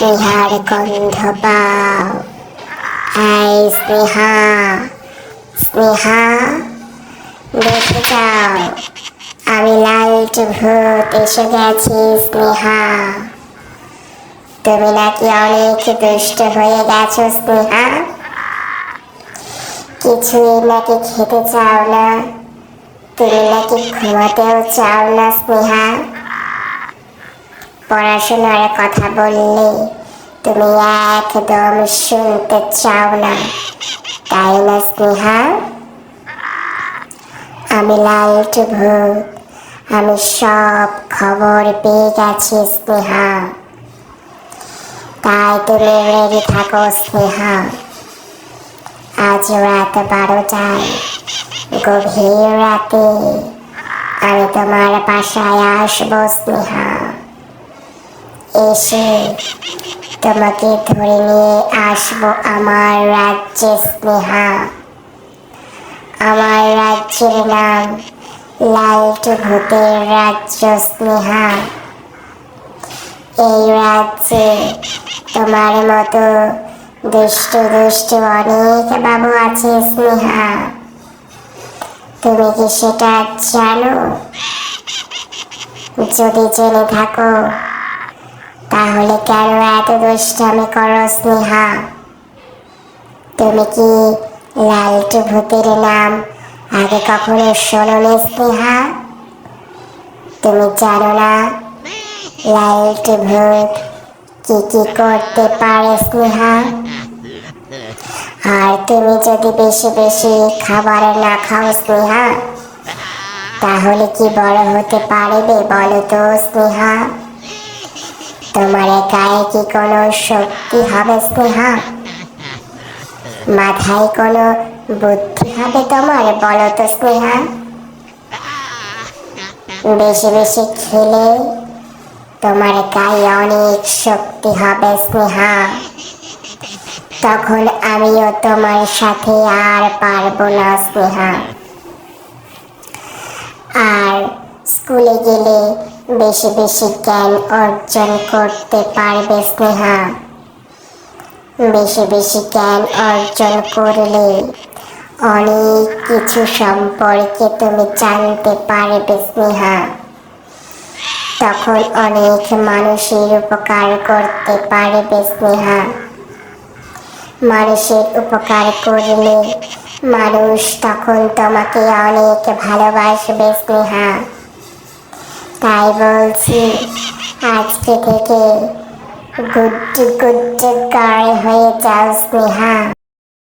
স্নেহার গন্ধ পাও এই স্নেহা স্নেহা দেখে যাও আমি লালটু ভূত, এসে গেছি স্নেহা। তুমি নাকি অনেক দুষ্ট হয়ে গেছো স্নেহা? কিছুই নাকি খেতে চাও না। তুমি নাকি ঘুমাতেও চাও না স্নেহা? পড়াশোনার কথা বললে তুমি একদম শুনতে চাও না। তাই না, স্নেহা? আমি লালটু ভূত। আমি সব খবর পেয়ে গেছি, স্নেহা। তাই তুমি রেডি থাকো, স্নেহা। আজ রাত বারোটায় গভীর রাতে আমি তোমার বাসায় আসব, স্নেহা। এসে তোমাকে ধরে নিয়ে আসব আমার রাজ্যে স্নেহা। আমার রাজ্যের নাম লালটু ভূতের রাজ্য স্নেহা। এই রাজ্যে তোমার মতো দুষ্টু দুষ্টু অনেক বাবু আছে স্নেহা। তুমি কি সেটা জানো? যদি জেনে থাকো। তাহলে কেন এত দুষ্টামি করো, স্নেহা? তুমি কি লালটু ভূতের নাম আগে কখনো শোনোনি, স্নেহা? তুমি জানো না লালটু ভূত কি কি করতে পারে, স্নেহা? আর তুমি যদি বেশি বেশি খাবার না খাও, স্নেহা, তাহলে কি বড় হতে পারবে বলো তো, স্নেহা? তোমার গায়ে কি কোনো শক্তি হবে, স্নেহা? মাথায় কোনো বুদ্ধি হবে তোমার, বলো তো, স্নেহা? বেশি বেশি খেলে তোমার গায়ে অনেক শক্তি হবে, স্নেহা। তখন আমিও তোমার সাথে আর পারব না, স্নেহা। আর স্কুলে গেলে বেশি বেশি জ্ঞান অর্জন করতে পারবে, স্নেহা। বেশি বেশি জ্ঞান অর্জন করলে অনেক কিছু সম্পর্কে তুমি জানতে পারবে, স্নেহা। তখন অনেক মানুষের উপকার করতে পারবে, স্নেহা। মানুষের উপকার করলে মানুষ তখন তোমাকে অনেক ভালোবাসবে, স্নেহা। তাই বলছি আজকে থেকে গুড গুড গায়ে হয়ে যাও স্নেহা